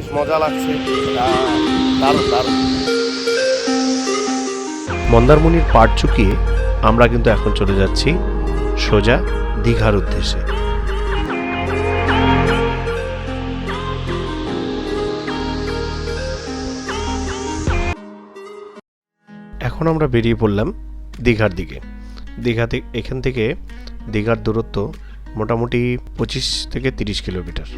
বেশ মজা লাগছে। মন্দারমণির পাড় চুকিয়ে আমরা কিন্তু এখন চলে যাচ্ছি সোজা দীঘার উদ্দেশ্যে। এখন আমরা বেরিয়ে পড়লাম দীঘার দিকে। দীঘা এখান থেকে দীঘার দূরত্ব মোটামুটি পঁচিশ থেকে তিরিশ কিলোমিটার।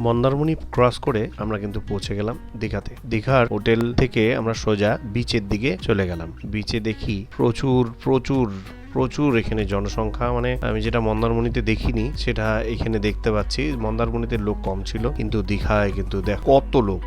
মন্দারমণি ক্রস করে আমরা কিন্তু পৌঁছে গেলাম দীঘাতে। দীঘার হোটেল থেকে আমরা সোজা বিচের দিকে চলে গেলাম। বিচে দেখি প্রচুর প্রচুর প্রচুর এখানে জনসংখ্যা। মানে আমি যেটা মন্দারমণিতে দেখিনি, সেটা এখানে দেখতে পাচ্ছি। মন্দারমণিতে লোক কম ছিল, কিন্তু দীঘায় কিন্তু দেখ, কত লোক।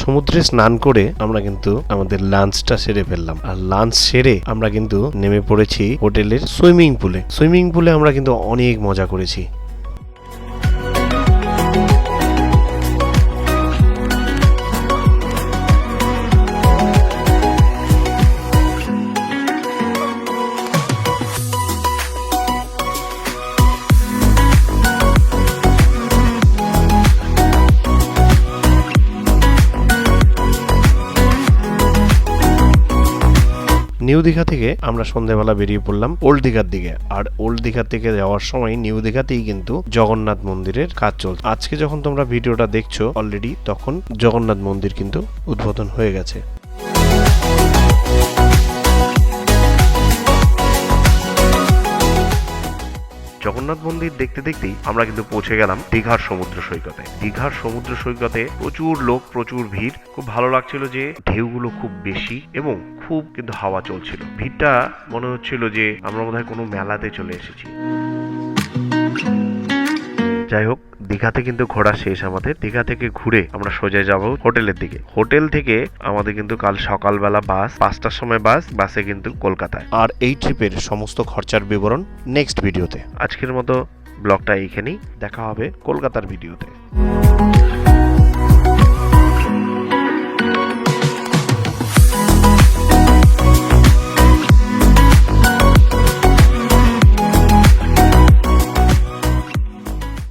সমুদ্রে স্নান করে আমরা কিন্তু আমাদের লাঞ্চটা সেরে ফেললাম। আর লাঞ্চ সেরে আমরা কিন্তু নেমে পড়েছি হোটেলের সুইমিং পুলে। সুইমিং পুলে আমরা কিন্তু অনেক মজা করেছি। নিউ দীঘা থেকে আমরা সন্ধ্যেবেলা বেরিয়ে পড়লাম ওল্ড দীঘার দিকে। আর ওল্ড দীঘা থেকে যাওয়ার সময় নিউ দীঘাতেই কিন্তু জগন্নাথ মন্দিরের কাজ চলছে। আজকে যখন তোমরা ভিডিওটা দেখছ অলরেডি তখন জগন্নাথ মন্দির কিন্তু উদ্বোধন হয়ে গেছে। জগন্নাথ মন্দির দেখতে দেখতেই আমরা কিন্তু পৌঁছে গেলাম দীঘার সমুদ্র সৈকতে। দীঘার সমুদ্র সৈকতে প্রচুর লোক, প্রচুর ভিড়। খুব ভালো লাগছিল যে ঢেউগুলো খুব বেশি এবং খুব কিন্তু হাওয়া চলছিল। ভিড়টা মনে হচ্ছিল যে আমরা বোধহয় কোনো মেলাতে চলে এসেছি। যাই হোক দীঘাতে কিন্তু ঘোরা শেষ আমাদের। দীঘা থেকে ঘুরে আমরা সোজা যাব হোটেলের দিকে। হোটেল থেকে আমাদের কিন্তু কাল সকালবেলা বাস পাঁচটার সময় বাস বাসে কিন্তু কলকাতায়। আর এই ট্রিপের সমস্ত খরচার বিবরণ নেক্সট ভিডিওতে। আজকের মতো ব্লগটা এইখানেই। দেখা হবে কলকাতার ভিডিওতে।